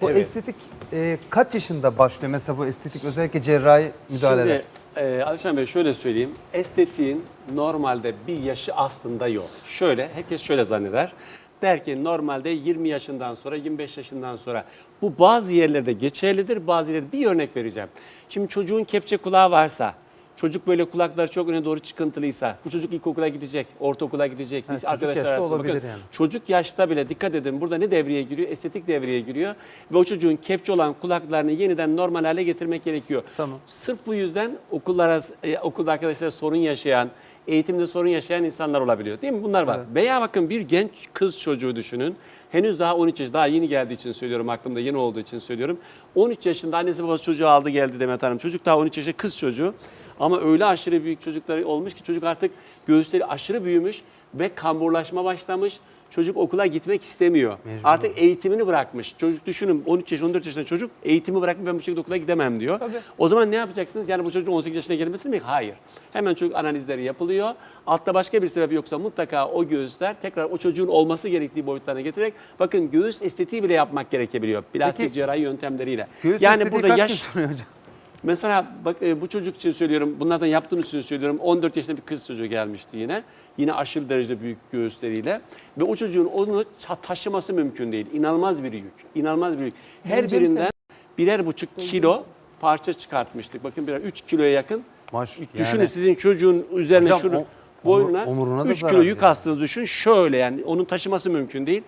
Bu Evet. estetik e, kaç yaşında başlıyor mesela bu estetik özellikle cerrahi müdahaleler? Şimdi e, Alişan Bey şöyle söyleyeyim. Estetiğin normalde bir yaşı aslında yok. Şöyle, herkes şöyle zanneder. Der ki normalde 20 yaşından sonra, 25 yaşından sonra. Bu bazı yerlerde geçerlidir, bazı yerlerde bir örnek vereceğim. Şimdi çocuğun kepçe kulağı varsa, çocuk böyle kulakları çok öne doğru çıkıntılıysa, bu çocuk ilkokula gidecek, ortaokula gidecek, Ha, çocuk arkadaşlar yaşta arasında. olabilir Bakın, yani. Çocuk yaşta bile dikkat edin burada ne devreye giriyor? Estetik devreye giriyor ve o çocuğun kepçe olan kulaklarını yeniden normal hale getirmek gerekiyor. Tamam. Sırf bu yüzden okullara, e, okulda arkadaşlar sorun yaşayan, eğitimde sorun yaşayan insanlar olabiliyor değil mi? Bunlar var. Veya bakın bir genç kız çocuğu düşünün. Henüz daha 13 yaş, daha yeni geldiği için söylüyorum, aklımda yeni olduğu için söylüyorum. 13 yaşında annesi babası çocuğu aldı geldi Demet Hanım. Çocuk daha 13 yaşında kız çocuğu. Ama öyle aşırı büyük çocukları olmuş ki çocuk artık göğüsleri aşırı büyümüş ve kamburlaşma başlamış. Çocuk okula gitmek istemiyor. Mecbur. Artık eğitimini bırakmış. Çocuk düşünün 13 yaş 14 yaşında çocuk eğitimi bırakmış ben bu şekilde okula gidemem diyor. O zaman ne yapacaksınız? Yani bu çocuğun 18 yaşına gelmesi mi? Hayır. Hemen çocuk analizleri yapılıyor. Altta başka bir sebep yoksa mutlaka o göğüsler tekrar o çocuğun olması gerektiği boyutlarına getirerek bakın göğüs estetiği bile yapmak gerekebiliyor. Plastik Peki, cerrahi yöntemleriyle. Göğüs yani burada kaç yaş gün sürüyor hocam? Mesela bak e, bu çocuk için söylüyorum, bunlardan yaptığım için söylüyorum. 14 yaşında bir kız çocuğu gelmişti yine. Yine aşırı derecede büyük göğüsleriyle. Ve o çocuğun onu taşıması mümkün değil. İnanılmaz bir yük. İnanılmaz bir yük. Her Geleceğim birinden birer buçuk kilo parça çıkartmıştık. Bakın birer 3 kiloya yakın. Maş- Düşünün yani- sizin çocuğun üzerine Hocam, şunu o- boynuna omuruna da 3 kilo zarar yük yani. astığınızı düşün. Şöyle yani onun taşıması mümkün değil.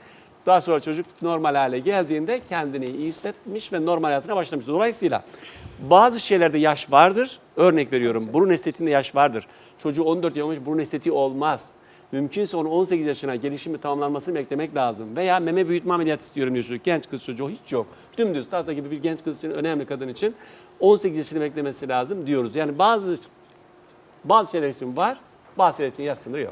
Daha sonra çocuk normal hale geldiğinde kendini iyi hissetmiş ve normal hayatına başlamış. Dolayısıyla bazı şeylerde yaş vardır. Örnek veriyorum burun estetiğinde yaş vardır. Çocuğu 14 yaşında olmuş burun estetiği olmaz. Mümkünse onu 18 yaşına gelişimi tamamlanmasını beklemek lazım. Veya meme büyütme ameliyatı istiyorum diyor çocuk. Genç kız çocuğu hiç yok. Dümdüz tahta gibi bir genç kız için önemli kadın için 18 yaşını beklemesi lazım diyoruz. Yani bazı bazı şeyler için var, bazı şeyler için yaş sınırı yok.